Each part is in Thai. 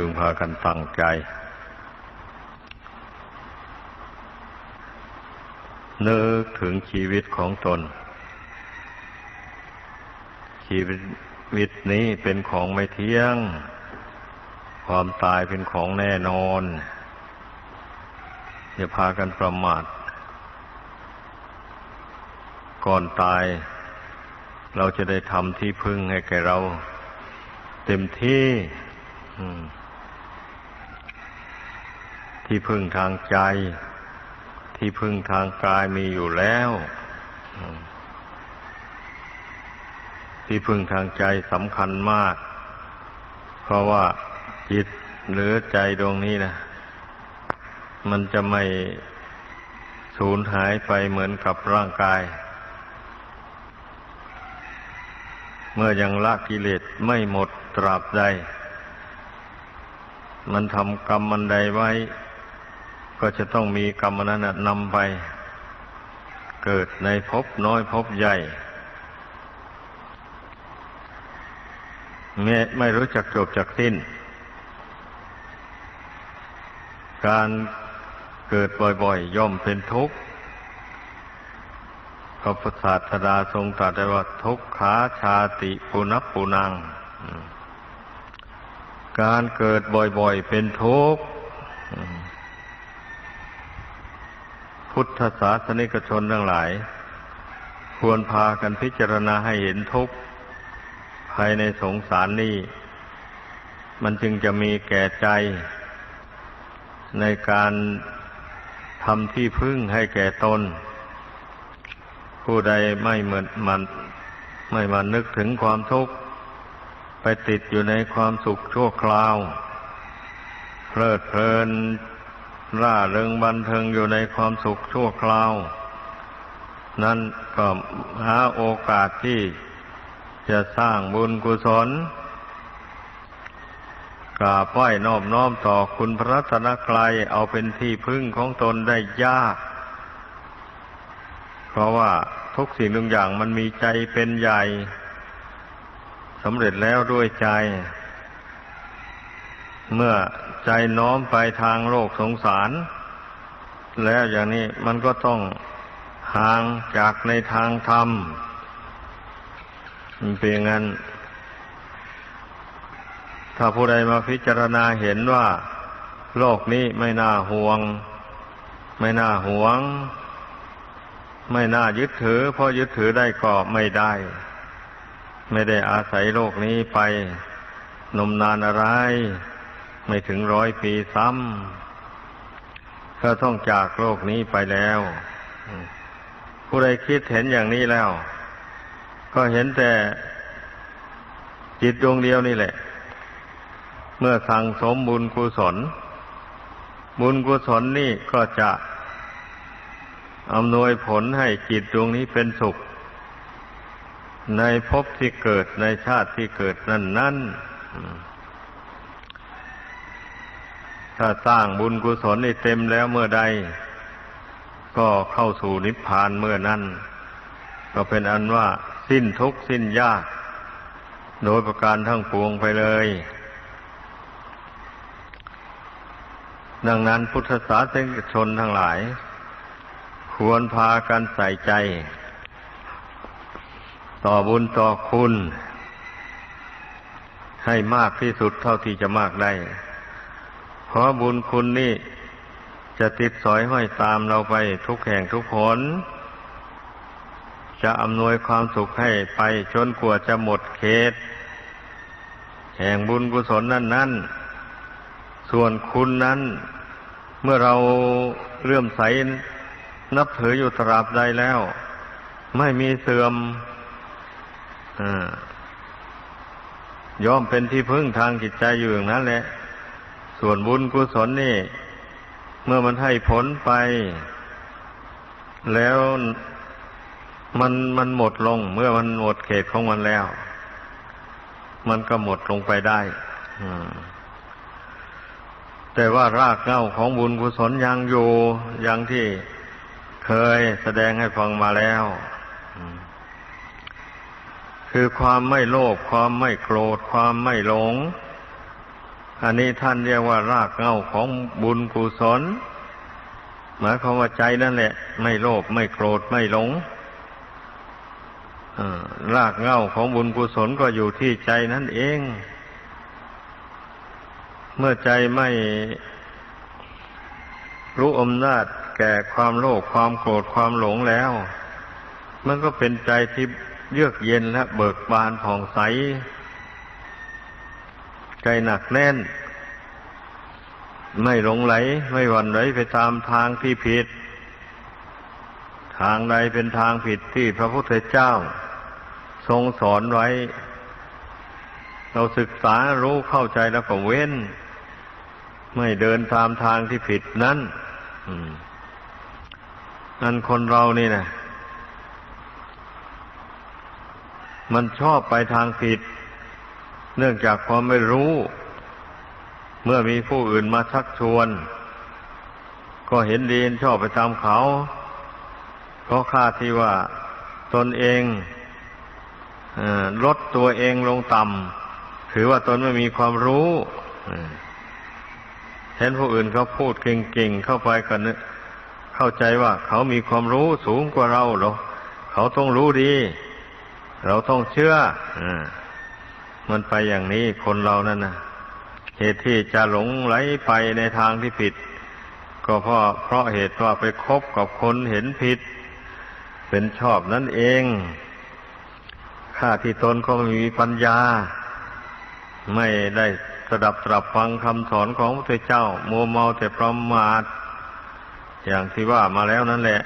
พึงพากันตั้งใจ นึกถึงชีวิตของตน ชีวิตนี้เป็นของไม่เที่ยง ความตายเป็นของแน่นอนอย่าพากันประมาทก่อนตายเราจะได้ทำที่พึ่งให้แก่เรา เต็มที่ อืม ที่พึ่งทางใจ ที่พึ่งทางกายมีอยู่แล้ว ที่พึ่งทางใจสำคัญมาก เพราะว่าจิตหรือใจดวงนี้นะมันจะไม่สูญหายไปเหมือนกับร่างกาย เมื่อยังละกิเลสไม่หมดตราบใด มันทำกรรมมันใดไว้ ก็จะต้องมีกรรมนั้นนำไป เกิดในภพน้อยภพใหญ่ไม่ไม่รู้จักจบจักสิ้น การเกิดบ่อยๆ ย่อมเป็นทุกข์พระพุทธศาสดาทรงตรัสไว้ว่าทุกขาชาติปุนับปุนัง การเกิดบ่อยๆ เป็นทุกข์ พุทธศาสนิกชนทั้งหลาย ควรพากันพิจารณาให้เห็นทุกข์ภายในสงสารนี้ มันจึงจะมีแก่ใจ ในการทำที่พึ่งให้แก่ตน ผู้ใดไม่เหมือนมันไม่มานึกถึงความทุกข์ ไปติดอยู่ในความสุขชั่วคราว เพลิดเพลิน ร่าเริงบันเทิงอยู่ในความสุขชั่วคราว นั่นก็หาโอกาสที่จะสร้างบุญกุศลกราบไหว้นอบน้อมต่อคุณพระรัตนกรัยเอาเป็นที่พึ่งของตนได้ยาก เพราะว่าทุกสิ่งทุกอย่างมันมีใจเป็นใหญ่สำเร็จแล้วด้วยใจ เมื่อใจน้อมไปทางโลกสงสาร แล้วอย่างนี้มันก็ต้องห่างจากในทางธรรมมันเป็นอย่างนั้น ถ้าผู้ใดมาพิจารณาเห็นว่า โลกนี้ไม่น่าห่วง ไม่น่าหวง ไม่น่ายึดถือ เพราะยึดถือได้ก็ไม่ได้ ไม่ได้อาศัยโลกนี้ไปนมนานอะไร ไม่ถึงร้อยปีซ้ำก็ต้องจากโลกนี้ไปแล้ว ผู้ใดคิดเห็นอย่างนี้แล้ว ก็เห็นแต่จิตดวงเดียวนี่แหละ เมื่อสั่งสมบุญกุศล บุญกุศลนี่ก็จะอำนวยผลให้จิตดวงนี้เป็นสุข ในภพที่เกิดในชาติที่เกิดนั่นนั่น ถ้าสร้างบุญกุศลนี่เต็มแล้วเมื่อใด ก็เข้าสู่นิพพานเมื่อนั้น ก็เป็นอันว่าสิ้นทุกข์สิ้นยาก โดยประการทั้งปวงไปเลย ดังนั้นพุทธศาสนิกชนทั้งหลาย ควรพากันใส่ใจ ต่อบุญต่อคุณ ให้มากที่สุดเท่าที่จะมากได้ เพราะบุญคุณนี่จะติดสอยห้อยตามเราไปทุกแห่งทุกผลจะอำนวยความสุขให้ไปจนกว่าจะหมดเขต แห่งบุญกุศลนั่นนั่นส่วนคุณนั้น เมื่อเราเลื่อมใสนับถืออยู่ตราบใดแล้ว ไม่มีเสื่อมอย่อมเป็นที่พึ่งทางจิตใจอยู่อย่างนั้นแหละ ส่วนบุญกุศลนี่ เมื่อมันให้ผลไป แล้วมันมันหมดลง เมื่อมันหมดเขตของมันแล้ว มันก็หมดลงไปได้แต่ว่ารากเหง้าของบุญกุศลยังอยู่อย่างที่เคยแสดงให้ฟังมาแล้ว คือความไม่โลภความไม่โกรธ ความไม่หลง อันนี้ท่านเรียกว่ารากเหง้าของบุญกุศลหมายความว่าใจนั่นแหละ ไม่โลภไม่โกรธไม่หลงรากเหง้าของบุญกุศลก็อยู่ที่ใจนั่นเอง เมื่อใจไม่รู้อำนาจแก่ความโลภความโกรธความหลงแล้ว มันก็เป็นใจที่เยือกเย็นและเบิกบานผ่องใส ใจหนักแน่น ไม่หลงไหล ไม่หวั่นไหวไปตามทางที่ผิด ทางใดเป็นทางผิดที่พระพุทธเจ้า ทรงสอนไว้ เราศึกษารู้เข้าใจแล้วก็เว้น ไม่เดินตามทางที่ผิดนั้นนั่นคนเรานี่นะมันชอบไปทางผิด เนื่องจากความไม่รู้ เมื่อมีผู้อื่นมาชักชวน ก็เห็นดีชอบไปตามเขา เพราะค่าที่ว่าตนเองอลดตัวเองลงต่ำถือว่าตนไม่มีความรู้เห็นผู้อื่นเขาพูดเก่งๆเข้าไปกันเข้าใจว่าเขามีความรู้สูงกว่าเราหรอเขาต้องรู้ดี เราต้องเชื่ออ มันไปอย่างนี้คนเรานั่นนะเหตุที่จะหลงไหลไปในทางที่ผิด ก็เพราะเพราะเหตุว่าไปคบกับคนเห็นผิด เป็นชอบนั่นเองข้าที่ตนก็ไม่มีปัญญา ไม่ได้สดับตรับฟังคำสอนของพระเจ้ามัวเมาแต่ประมาทอย่างที่ว่ามาแล้วนั่นแหละ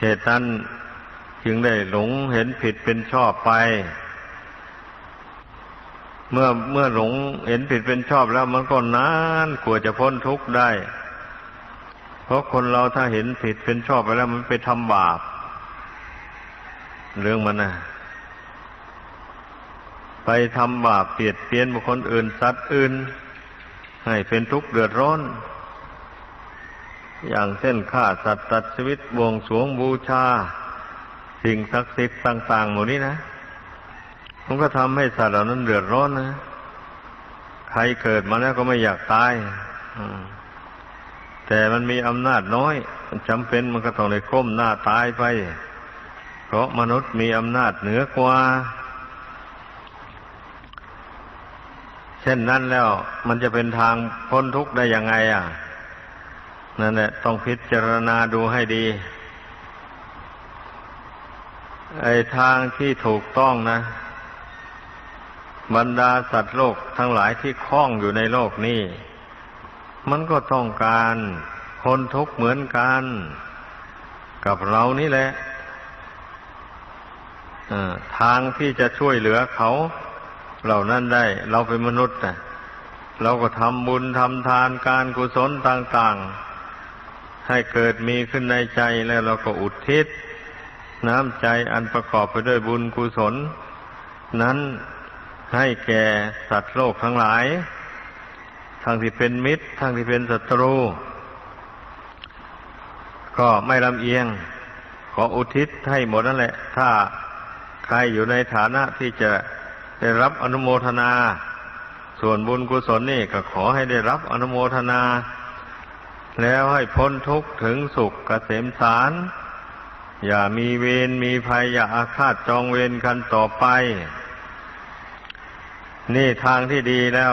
เหตุนั้นจึงได้หลงเห็นผิดเป็นชอบไป เมื่อเมื่อหลงเห็นผิดเป็นชอบแล้วมันก็นานกว่าจะพ้นทุกข์ได้ เพราะคนเราถ้าเห็นผิดเป็นชอบไปแล้วมันไปทำบาป เรื่องมันนะไปทำบาปเปลียดเปลี่ยนบุคคลอื่นสัตว์อื่น ให้เป็นทุกข์เดือดร้อน อย่างเช่นฆ่าสัตว์ตัดชีวิตบวงสวงบูชา สิ่งศักดิ์สิทธิ์ต่าง ๆ หมดนี้นะ มันก็ทำให้สัตว์เหล่านั้นเดือดร้อนนะ ใครเกิดมาแล้วก็ไม่อยากตายแต่มันมีอำนาจน้อยจำเป็นมันก็ต้องเลยก้มหน้าตายไป เพราะมนุษย์มีอำนาจเหนือกว่า เช่นนั้นแล้วมันจะเป็นทางพ้นทุกข์ได้ยังไง อะ นั่นแหละต้องพิจารณาดูให้ดี ไอ้ทางที่ถูกต้องนะ บรรดาสัตว์โลกทั้งหลายที่คล้องอยู่ในโลกนี้ มันก็ต้องการพ้นทุกข์เหมือนกัน กับเรานี่แหละทางที่จะช่วยเหลือเขา เหล่านั้นได้ เราเป็นมนุษย์นะเราก็ทำบุญทำทานการกุศลต่าง ๆ ให้เกิดมีขึ้นในใจแล้วเราก็อุทิศ น้ำใจอันประกอบไปด้วยบุญกุศล นั้น ให้แก่สัตว์โลกทั้งหลาย ทั้งที่เป็นมิตร ทั้งที่เป็นศัตรู ก็ไม่ลำเอียง ขออุทิศให้หมดนั่นแหละ ถ้าใครอยู่ในฐานะที่จะได้รับอนุโมทนา ส่วนบุญกุศลนี่ก็ขอให้ได้รับอนุโมทนา แล้วให้พ้นทุกข์ถึงสุขกเกษมสารอย่ามีเวรมีภัยอย่าอาฆาตจองเวรกันต่อไป นี่ทางที่ดีแล้ว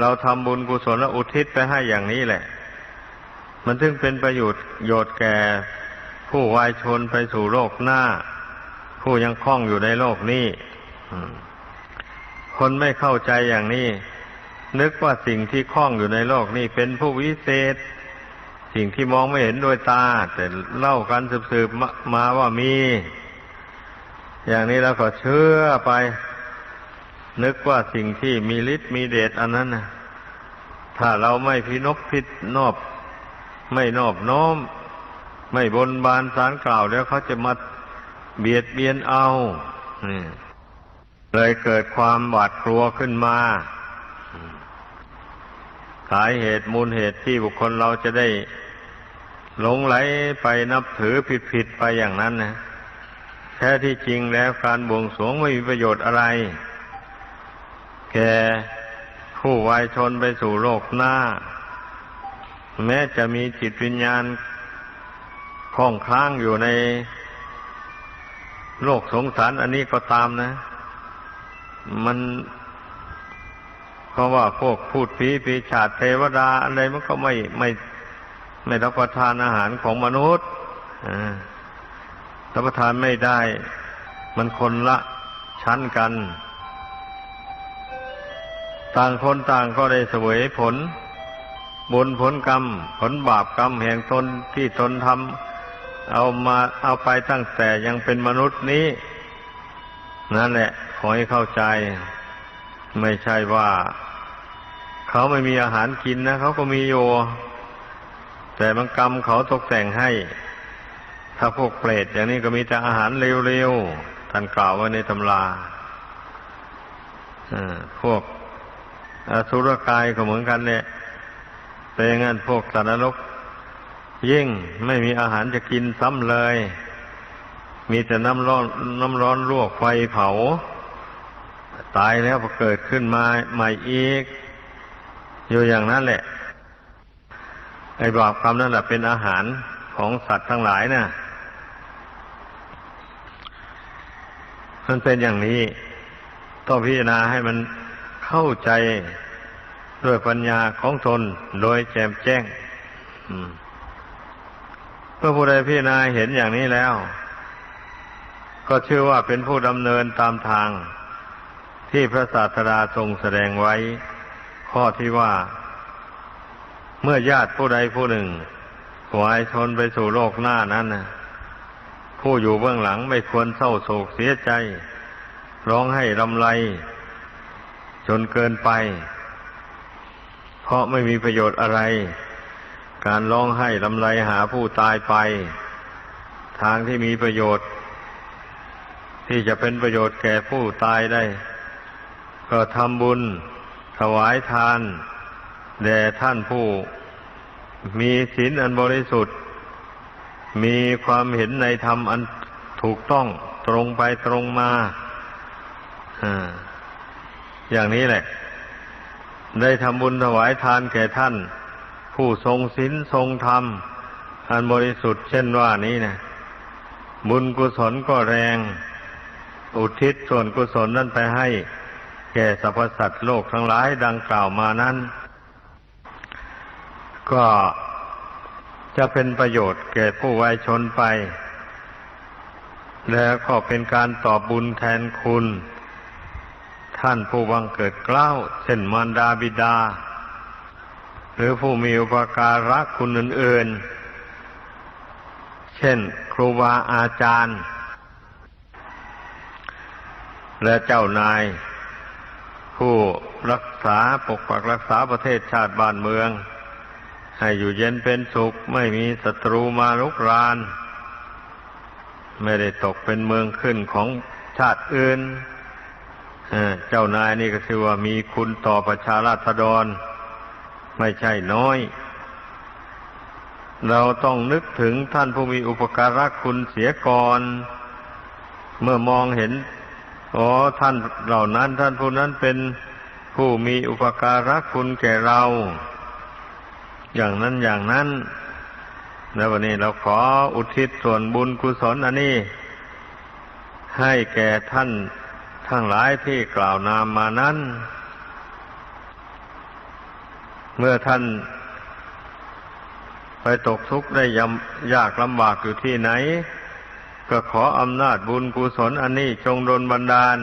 เราทำบุญกุศลและอุทิศไปให้อย่างนี้แหละ มันถึงเป็นประโยชน์โยชน์แก่ ผู้วายชนไปสู่โลกหน้า ผู้ยังคล้องอยู่ในโลกนี้คนไม่เข้าใจอย่างนี้ นึกว่าสิ่งที่คล้องอยู่ในโลกนี้เป็นผู้วิเศษ สิ่งที่มองไม่เห็นด้วยตา แต่เล่ากันสืบๆมาว่ามี อย่างนี้แล้วก็เชื่อไป นึกว่าสิ่งที่มีฤทธิ์มีเดชอันนั้นนะถ้าเราไม่พินกพิษนอบ ไม่นอบน้อม ไม่บนบานสารกล่าวแล้วเขาจะมาเบียดเบียนเอาเลยเกิดความหวาดกลัวขึ้นมา สาเหตุมูลเหตุที่บุคคลเราจะได้หลงไหลไปนับถือผิดๆไปอย่างนั้นนะแท้ที่จริงแล้วการบวงสรวงไม่มีประโยชน์อะไร แกผู้วายชนไปสู่โลกหน้า แม้จะมีจิตวิญญาณคล่องคล้างอยู่ในโลกสงสารอันนี้ก็ตามนะ มันเพราะว่าพวกพูดผีปีชาจเทวดาอะไรมันก็ไม่ไม่ไม่รับประทานอาหารของมนุษย์รับประทานไม่ได้ มันคนละชั้นกัน ต่างคนต่างก็ได้เสวยผล บุญผลกรรม ผลบาปกรรมแห่งตนที่ตนทำเอามาเอาไปตั้งแต่ยังเป็นมนุษย์นี้ นั่นแหละ ขอให้เข้าใจ ไม่ใช่ว่า เขาไม่มีอาหารกินนะเขาก็มีอยู่แต่บางกรรมเขาตกแต่งให้ ถ้าพวกเปรตอย่างนี้ก็มีแต่อาหารเร็วๆท่านกล่าวไว้ในตำราอ่าพวก อสุรกายก็เหมือนกันเนี่ยเป็นงั้นพวกสัตว์นรก ยิ่งไม่มีอาหารจะกินซ้ำเลย มีแต่น้ำร้อนน้ำร้อนลวกไฟเผา ตายแล้วพอเกิดขึ้นมาใหม่อีก อยู่อย่างนั้นแหละ ไอ้บาปกรรมนั่นแหละเป็นอาหารของสัตว์ทั้งหลายนะ่ะมันเป็นอย่างนี้ ต้องพิจารณาให้มัน เข้าใจด้วยปัญญาของตนโดยแจ่มแจ้งเมื่อผู้ใดพิจารณาเห็นอย่างนี้แล้ว ก็ชื่อว่าเป็นผู้ดำเนินตามทาง ที่พระศาสดาทรงแสดงไว้ ข้อที่ว่า เมื่อญาติผู้ใดผู้หนึ่งหวายชนไปสู่โลกหน้านั้นนะผู้อยู่เบื้องหลังไม่ควรเศร้าโศกเสียใจ ร้องให้รำไร จนเกินไป เพราะไม่มีประโยชน์อะไร การร้องให้ลำไรหาผู้ตายไป ทางที่มีประโยชน์ ที่จะเป็นประโยชน์แก่ผู้ตายได้ ก็ทำบุญถวายทาน แด่ท่านผู้ มีศีลอันบริสุทธิ์ มีความเห็นในธรรมอันถูกต้องตรงไปตรงมา อ่า อย่างนี้แหละ ได้ทำบุญถวายทานแก่ท่าน ผู้ทรงศีลทรงธรรม อันบริสุทธิ์เช่นว่านี้นะบุญกุศลก็แรง อุทิศส่วนกุศลนั้นไปให้ แก่สรรพสัตว์โลกทั้งหลายดังกล่าวมานั้น ก็จะเป็นประโยชน์แก่ผู้วายชนไป แล้วก็เป็นการตอบบุญแทนคุณ ท่านผู้วังเกิดเกล้าเช่นมารดาบิดา หรือผู้มีอุปการะคุณอื่นๆ เช่นครูบาอาจารย์ และเจ้านาย ผู้รักษาปกปักรักษาประเทศชาติบ้านเมือง ให้อยู่เย็นเป็นสุขไม่มีศัตรูมาลุกราน ไม่ได้ตกเป็นเมืองขึ้นของชาติอื่น เจ้านายนี่ก็คือว่ามีคุณต่อประชาราษฎร ไม่ใช่น้อย เราต้องนึกถึงท่านผู้มีอุปการะคุณเสียก่อน เมื่อมองเห็นอ๋อท่านเหล่านั้น ท่านผู้นั้นเป็นผู้มีอุปการะคุณแก่เรา อย่างนั้นอย่างนั้น แล้ววันนี้เราขออุทิศส่วนบุญกุศลอันนี้ ให้แก่ท่าน ทั้งหลายที่กล่าวนามมานั้น เมื่อท่านไปตกทุกข์ได้ยยากลำบากอยู่ที่ไหน ก็ขออำนาจบุญกุศลอันนี้จงดลบันดาล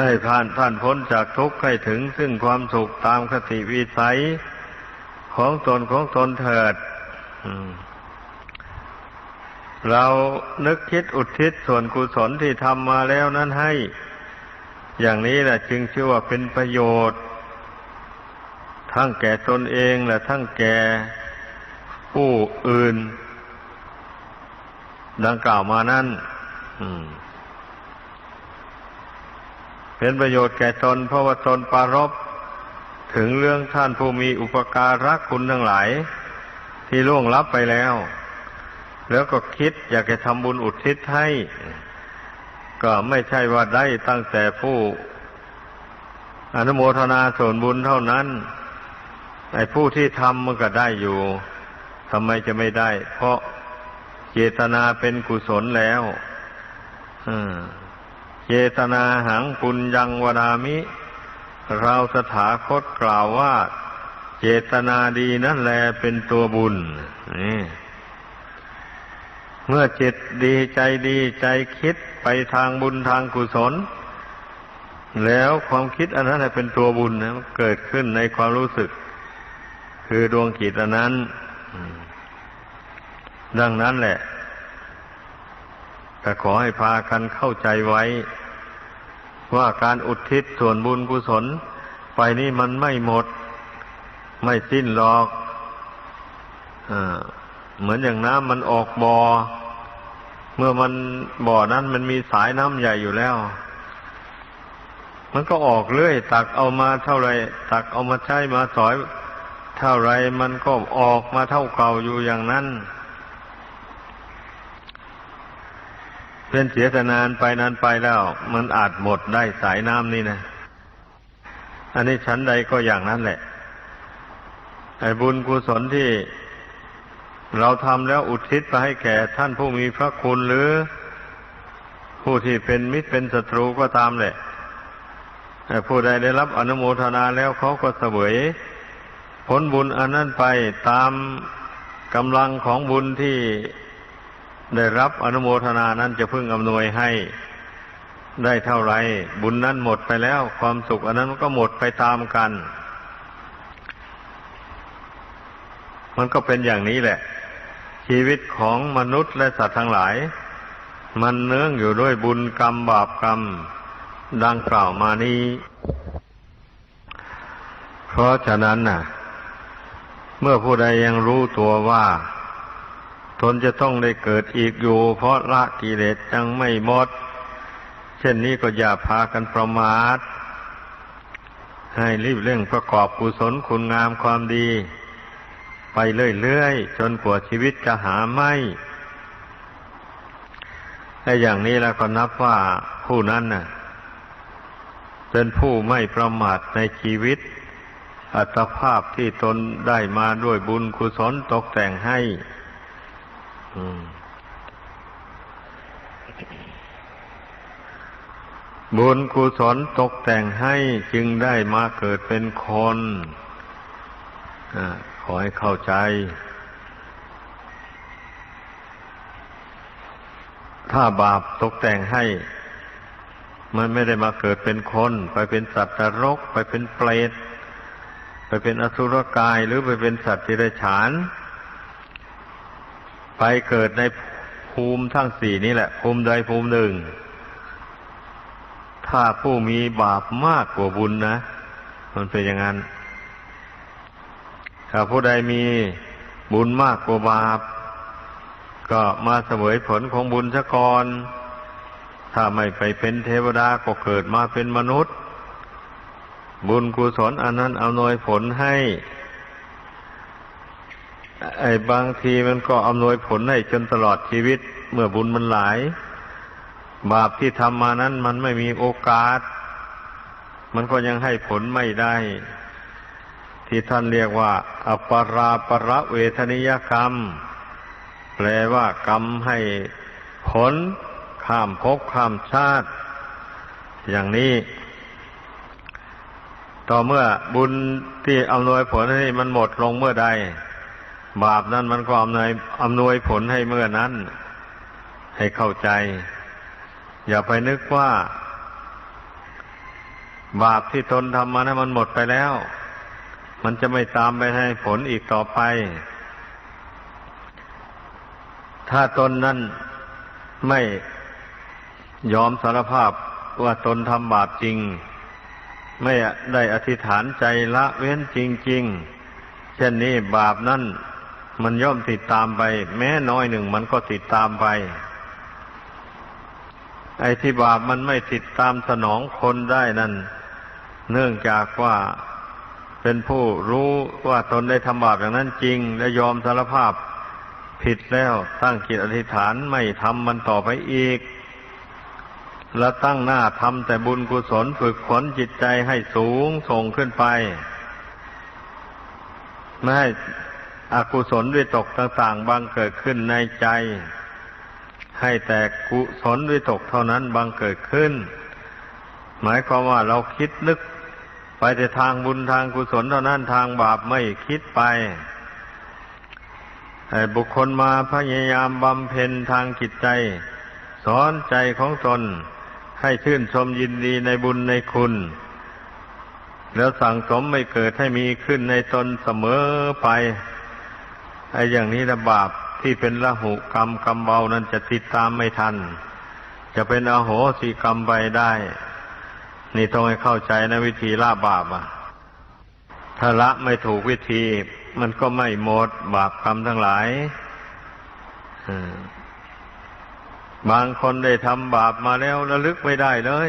ให้ผ่านท่านพ้นจากทุกข์ให้ถึงซึ่งความสุขตามคติวิสัยของตนของตนเถิด เรานึกคิดอุทิศส่วนกุศลที่ทำมาแล้วนั้นให้ อย่างนี้แหละจึงชื่อว่าเป็นประโยชน์ ทั้งแก่ตนเองและทั้งแก่ผู้อื่น ดังกล่าวมานั้นเป็นประโยชน์แก่ตนเพราะว่าตนปารบถึงเรื่องท่านผู้มีอุปการะคุณทั้งหลาย ที่ล่วงลับไปแล้ว แล้วก็คิดอยากจะทำบุญอุทิศให้ ก็ไม่ใช่ว่าได้ตั้งแต่ผู้อนุโมทนาส่วนบุญเท่านั้นไอ้ผู้ที่ทำมันก็ได้อยู่ทำไมจะไม่ได้ เพราะเจตนาเป็นกุศลแล้วเจตนาหังปุญญังวดามิ เราสถาคตกล่าวว่า เจตนาดีนั่นแหละเป็นตัวบุญนี่ เมื่อจิตดีใจดีใจคิดไปทางบุญทางกุศล แล้วความคิดอันนั้นเป็นตัวบุญนะเกิดขึ้นในความรู้สึก คือดวงจิตอันนั้น ดังนั้นแหละแต่ขอให้พากันเข้าใจไว้ ว่าการอุทิศส่วนบุญกุศล ไปนี่มันไม่หมด ไม่สิ้นหรอกอา เหมือนอย่างน้ำมันออกบอ่อเมื่อมันบ่อนั้นมันมีสายน้ำใหญ่อยู่แล้ว มันก็ออกเรื่อย ตักเอามาเท่าไร ตักเอามาใช้มาสอย เท่าไรมันก็ออกมาเท่าเก่าอยู่อย่างนั้นเป็นเสียแต่นานไปนานไปแล้ว มันอาจหมดได้สายน้ำนี่นะอันนี้ชั้นใดก็อย่างนั้นแหละไอ้บุญกุศลที่ เราทำแล้วอุทิศไปให้แก่ท่านผู้มีพระคุณหรือ ผู้ที่เป็นมิตรเป็นศัตรูก็ตามแหละแต่ผู้ใดได้รับอนุโมทนาแล้วเขาก็เสวยผลบุญอันนั้นไปตามกำลังของบุญที่ได้รับอนุโมทนานั้นจะพึ่งอำนวยให้ได้เท่าไร บุญนั้นหมดไปแล้ว ความสุขอันนั้นก็หมดไปตามกัน มันก็เป็นอย่างนี้แหละ ชีวิตของมนุษย์และสัตว์ทั้งหลาย มันเนื่องอยู่ด้วยบุญกรรมบาปกรรม ดังกล่าวมานี้ เพราะฉะนั้นน่ะ เมื่อผู้ใดยังรู้ตัวว่า ตนจะต้องได้เกิดอีกอยู่ เพราะละกิเลสยังไม่หมด เช่นนี้ก็อย่าพากันประมาทให้รีบเร่งประกอบกุศลคุณงามความดี ไปเรื่อยๆ จนกว่าชีวิตจะหาไม่ถ้าอย่างนี้แล้วก็นับว่าผู้นั้นน่ะ เป็นผู้ไม่ประมาทในชีวิต อัตภาพที่ตนได้มาด้วยบุญกุศลตกแต่งให้บุญกุศลตกแต่งให้จึงได้มาเกิดเป็นคนอา ขอให้เข้าใจ ถ้าบาปตกแต่งให้ มันไม่ได้มาเกิดเป็นคน ไปเป็นสัตว์นรก ไปเป็นเปรต ไปเป็นอสุรกาย หรือไปเป็นสัตว์ที่ไรฉาน ไปเกิดในภูมิทั้งสี่นี้แหละ ภูมิใดภูมิหนึ่ง ถ้าผู้มีบาปมากกว่าบุญนะ มันเป็นอย่างนั้น ถ้าผู้ใดมีบุญมากกว่าบาป ก็มาเสวยผลของบุญซะก่อน ถ้าไม่ไปเป็นเทวดาก็เกิดมาเป็นมนุษย์ บุญกุศลอันนั้นเอาหน่วยผลให้ ไอ้บางทีมันก็อำนวยผลให้จนตลอดชีวิต เมื่อบุญมันหลาย บาปที่ทำมานั้นมันไม่มีโอกาส มันก็ยังให้ผลไม่ได้ ที่ท่านเรียกว่า อปราประเวทนิยกรรม แปลว่ากรรมให้ผลข้ามภพข้ามชาติ อย่างนี้ ต่อเมื่อบุญที่อำนวยผลให้มันหมดลงเมื่อใด บาปนั้นมันก็อำนวยอำนวยผลให้เมื่อนั้น ให้เข้าใจ อย่าไปนึกว่า บาปที่ตนทำมานะมันหมดไปแล้ว มันจะไม่ตามไปให้ผลอีกต่อไป ถ้าตนนั้นไม่ยอมสารภาพว่าตนทำบาปจริง ไม่ได้อธิษฐานใจละเว้นจริง ๆ เช่นนี้บาปนั้นมันย่อมติดตามไป แม้น้อยหนึ่งมันก็ติดตามไป ไอ้ที่บาปมันไม่ติดตามสนองคนได้นั่น เนื่องจากว่า เป็นผู้รู้ว่าตนได้ทำบาปอย่างนั้นจริง และยอมสารภาพผิดแล้วตั้งจิตอธิษฐานไม่ทำมันต่อไปอีก แล้วตั้งหน้าทำแต่บุญกุศลฝึกฝนจิตใจให้สูงส่งขึ้นไปไม่ให้อกุศลวิตกต่างๆบังเกิดขึ้นในใจ ให้แต่กุศลวิตกเท่านั้นบังเกิดขึ้น หมายความว่าเราคิดนึก ไปแต่ทางบุญทางกุศลเท่านั้นทางบาปไม่คิดไปบุคคลมาพยายามบำเพ็ญทางจิตใจ สอนใจของตนให้ชื่นชมยินดีในบุญในคุณ แล้วสั่งสมไม่เกิดให้มีขึ้นในตนเสมอไปไอ้อย่างนี้ระบาปที่เป็นละหุกรรมกรรมเบานั้นจะติดตามไม่ทัน จะเป็นอโหสิกรรมไปได้ นี่ต้องให้เข้าใจนะวิธีละบาปอะ ถ้าละไม่ถูกวิธี มันก็ไม่หมดบาปกรรมทั้งหลายบางคนได้ทำบาปมาแล้วระลึกไม่ได้เลย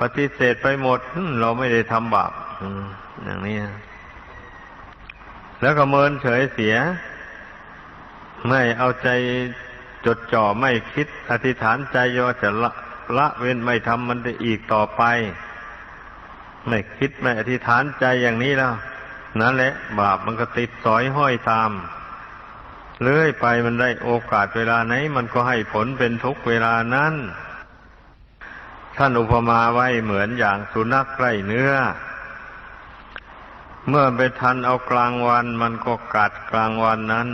ปฏิเสธไปหมดเราไม่ได้ทำบาปอย่างนี้แล้วก็เมินเฉยเสีย ไม่เอาใจจดจ่อไม่คิดอธิษฐานใจว่าจะละ ละเว้นไม่ทำมันได้อีกต่อไป ไม่คิดไม่อธิษฐานใจอย่างนี้แล้วนั่นแหละบาปมันก็ติดสอยห้อยตามเลื่อยไปมันได้โอกาสเวลาไหน มันก็ให้ผลเป็นทุกเวลานั้นท่านอุปมาไว้เหมือนอย่างสุนัขใกล้เนื้อ เมื่อไปทันเอากลางวันมันก็กัดกลางวันนั้น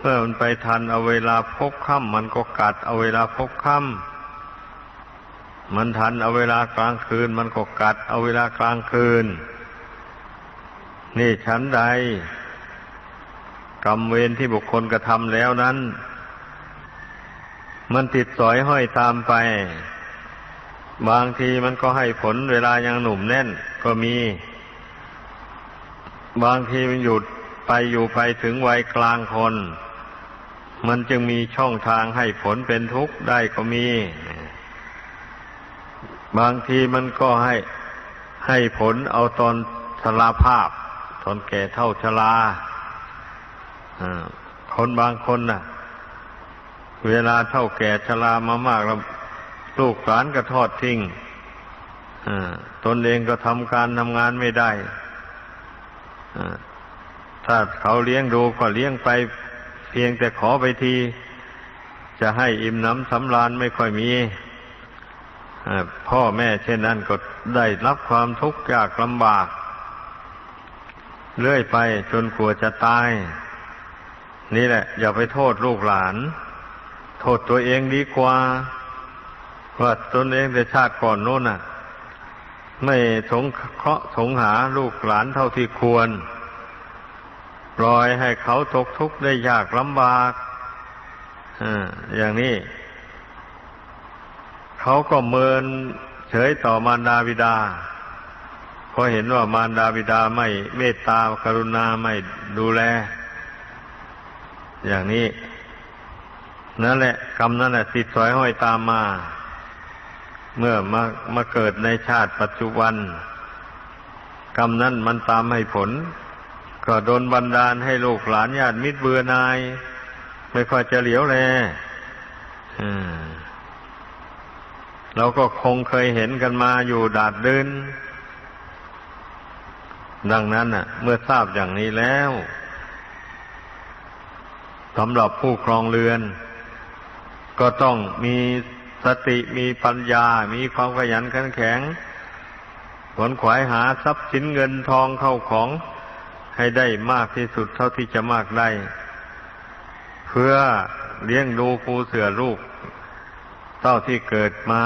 เมื่อมันไปทันเอาเวลาพบค่ำมันก็กัดเอาเวลาพบค่ำ มันทันเอาเวลากลางคืน มันก็กัดเอาเวลากลางคืน นี่ฉันใด กรรมเวรที่บุคคลกระทำแล้วนั้น มันติดสอยห้อยตามไป บางทีมันก็ให้ผลเวลายังหนุ่มแน่นก็มี บางทีมันหยุดไปอยู่ไปถึงวัยกลางคน มันจึงมีช่องทางให้ผลเป็นทุกข์ได้ก็มี บางทีมันก็ให้ให้ผลเอาตอนชราภาพ ตอนแก่เท่าชราคนบางคนน่ะ เวลาเท่าแก่ชรามามากแล้วลูกหลานก็ทอดทิ้งตนเองก็ทำการทำงานไม่ได้ถ้าเขาเลี้ยงดูก็เลี้ยงไป เพียงแต่ขอไปที จะให้อิ่มน้ำสำราญไม่ค่อยมี พ่อแม่เช่นนั้นก็ได้รับความทุกข์ยากลำบาก เรื่อยไปจนกลัวจะตาย นี่แหละ อย่าไปโทษลูกหลาน โทษตัวเองดีกว่าว่าตนเองแต่ชาติก่อนโน้นน่ะ ไม่สงเคราะห์สงหาลูกหลานเท่าที่ควร ปล่อยให้เขาตกทุกข์ได้ยากลำบากอ่าอย่างนี้ เขาก็เมินเฉยต่อมารดาบิดาเพราะเห็นว่ามารดาบิดาไม่เมตตากรุณาไม่ดูแล อย่างนี้ นั่นแหละกรรมนั่นแหละติดสอยห้อยตามมา เมื่อมามาเกิดในชาติปัจจุบัน กรรมนั้นมันตามให้ผล ก็โดนบันดาลให้ลูกหลานญาติมิตรเบื่อนาย ไม่ค่อยจะเหลียวแลอืม เราก็คงเคยเห็นกันมาอยู่ดาดเดิน ดังนั้นน่ะ เมื่อทราบอย่างนี้แล้วสำหรับผู้ครองเรือน ก็ต้องมีสติมีปัญญา มีความขยันขันแข็งขวนขวายหาทรัพย์สินเงินทองเข้าของให้ได้มากที่สุดเท่าที่จะมากได้ เพื่อเลี้ยงดูปูเสือลูก เท่าที่เกิดมา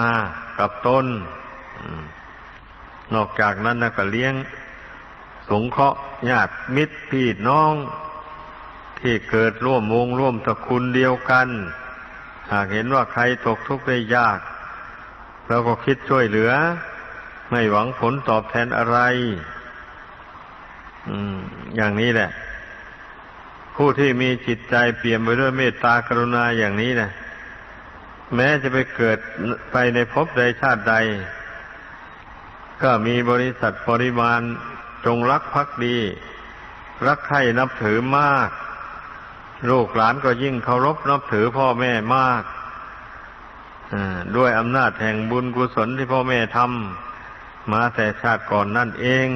กับต้นนอกจากนั้นนะก็เลี้ยง สงเคราะห์ญาติมิตรพี่น้อง ที่เกิดร่วมวงร่วมตระกูลเดียวกัน หากเห็นว่าใครตกทุกข์ได้ยากเราก็คิดช่วยเหลือ ไม่หวังผลตอบแทนอะไรอืมอย่างนี้แหละ ผู้ที่มีจิตใจเปี่ยมไปด้วยเมตตากรุณาอย่างนี้นะ แม้จะไปเกิดไปในภพใดชาติใด ก็มีบริษัทปริมาณจงรักภักดี รักใคร่นับถือมาก ลูกหลานก็ยิ่งเคารพนับถือพ่อแม่มากด้วยอำนาจแห่งบุญกุศลที่พ่อแม่ทำมาแต่ชาติก่อนนั่นเอง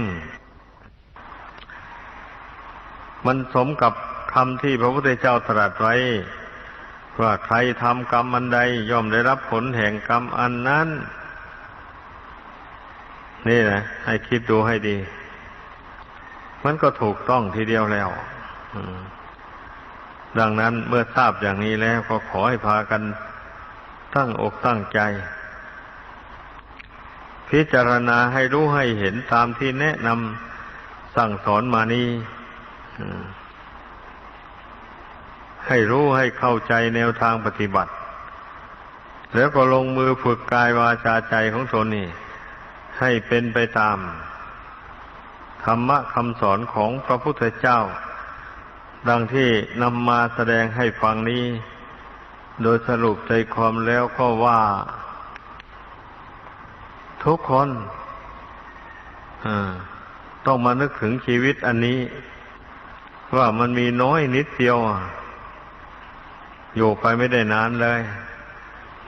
มันสมกับคำที่พระพุทธเจ้าตรัสไว้ ว่าใครทำกรรมอันใดย่อมได้รับผลแห่งกรรมอันนั้น นี่นะ ให้คิดดูให้ดี มันก็ถูกต้องทีเดียวแล้วดังนั้นเมื่อทราบอย่างนี้แล้วก็ขอให้พากันตั้งอกตั้งใจ พิจารณาให้รู้ให้เห็นตามที่แนะนำสั่งสอนมานี้อืม ให้รู้ให้เข้าใจแนวทางปฏิบัติ แล้วก็ลงมือฝึกกายวาจาใจของตนนี่ ให้เป็นไปตามธรรมะคำสอนของพระพุทธเจ้า ดังที่นำมาแสดงให้ฟังนี้ โดยสรุปใจความแล้วก็ว่า ทุกคนต้องมานึกถึงชีวิตอันนี้ ว่ามันมีน้อยนิดเดียวอะ อยู่ไปไม่ได้นานเลย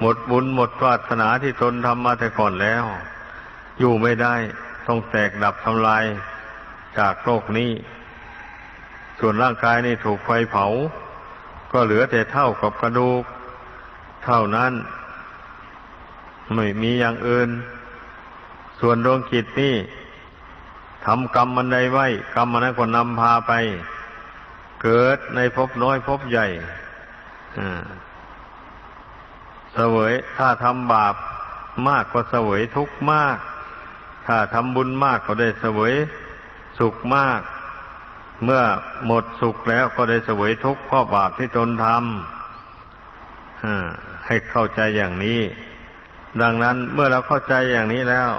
หมดบุญหมดวาสนาที่ตนทำมาแต่ก่อนแล้ว อยู่ไม่ได้ต้องแตกดับทำลายจากโลกนี้ ส่วนร่างกายนี่ถูกไฟเผา ก็เหลือแต่เท่ากับกระดูก เท่านั้น ไม่มีอย่างอื่น ส่วนดวงจิตนี่ทำกรรมมันใดไว้ กรรมมันนั้นก็นำพาไป เกิดในภพน้อยภพใหญ่ เสวยถ้าทำบาปมากก็เสวยทุกข์มาก ถ้าทำบุญมากก็ได้เสวยสุขมาก เมื่อหมดสุขแล้วก็ได้เสวยทุกข์เพราะบาปที่ตนทำให้เข้าใจอย่างนี้ ดังนั้นเมื่อเราเข้าใจอย่างนี้แล้ว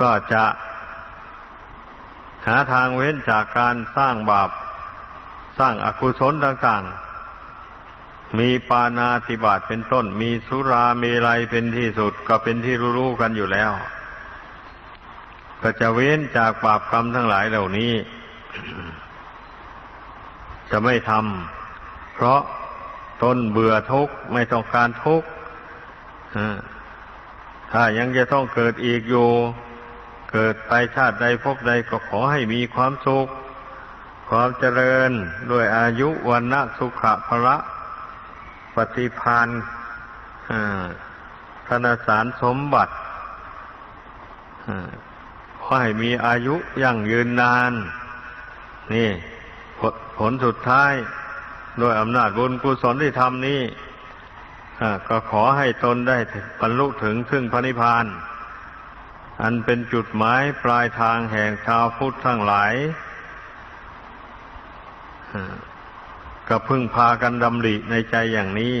ก็จะหาทางเว้นจากการสร้างบาป สร้างอากุศลต่าง ๆ มีปานาติบาตเป็นต้น มีสุราเมลัยเป็นที่สุดก็เป็นที่รู้ๆกันอยู่แล้ว ก็จะเว้นจากบาปกรรมทั้งหลายเหล่านี้ จะไม่ทำเพราะตนเบื่อทุกข์ไม่ต้องการทุกข์ถ้ายังจะต้องเกิดอีกอยู่ เกิดไปชาติใดพบใดก็ขอให้มีความสุข ความเจริญด้วยอายุวันนะสุขะพละ ปฏิพานธนสารสมบัติขอให้มีอายุยั่งยืนนาน นี่ผลผลสุดท้ายด้วยอำนาจบุญกุศลที่ทำนี้ก็ขอให้ตนได้บรรลุถึงซึ่งพระนิพพาน อันเป็นจุดหมายปลายทางแห่งชาวพุทธทั้งหลาย ก็พึ่งพากันดำริในใจอย่างนี้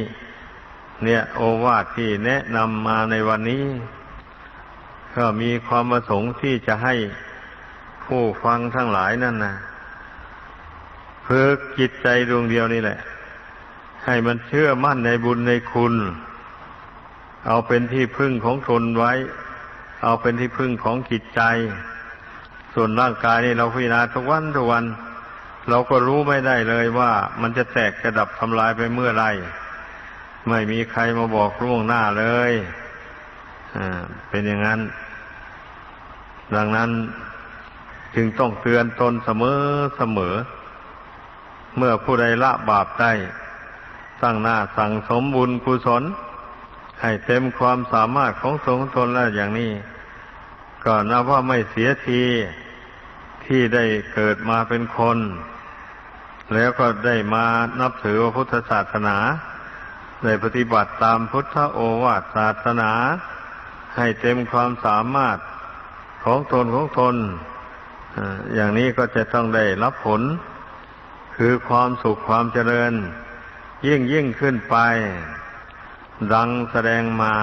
เนี่ยโอวาทที่แนะนำมาในวันนี้ ก็มีความประสงค์ที่จะให้ผู้ฟังทั้งหลายนั่นนะเพื่อจิตใจดวงเดียวนี่แหละ ให้มันเชื่อมั่นในบุญในคุณ เอาเป็นที่พึ่งของตนไว้ เอาเป็นที่พึ่งของจิตใจ ส่วนร่างกายนี่เราพิจารณาทุกวันทุกวัน เราก็รู้ไม่ได้เลยว่ามันจะแตกจะดับทำลายไปเมื่อไร ไม่มีใครมาบอกล่วงหน้าเลยอ่าเป็นอย่างนั้น ดังนั้นจึงต้องเตือนตนเสมอเสมอ เมื่อผู้ใดละบาปได้ ตั้งหน้าสั่งสมบุญกุศล ให้เต็มความสามารถของตนของตนแล้วอย่างนี้ ก็นับว่าไม่เสียทีที่ได้เกิดมาเป็นคน แล้วก็ได้มานับถือพระพุทธศาสนาได้ปฏิบัติตามพุทธโอวาทศาสนา ให้เต็มความสามารถของตนของตนอ่าอย่างนี้ก็จะต้องได้รับผล คือความสุขความเจริญ ยิ่งยิ่งขึ้นไป ดังแสดงมา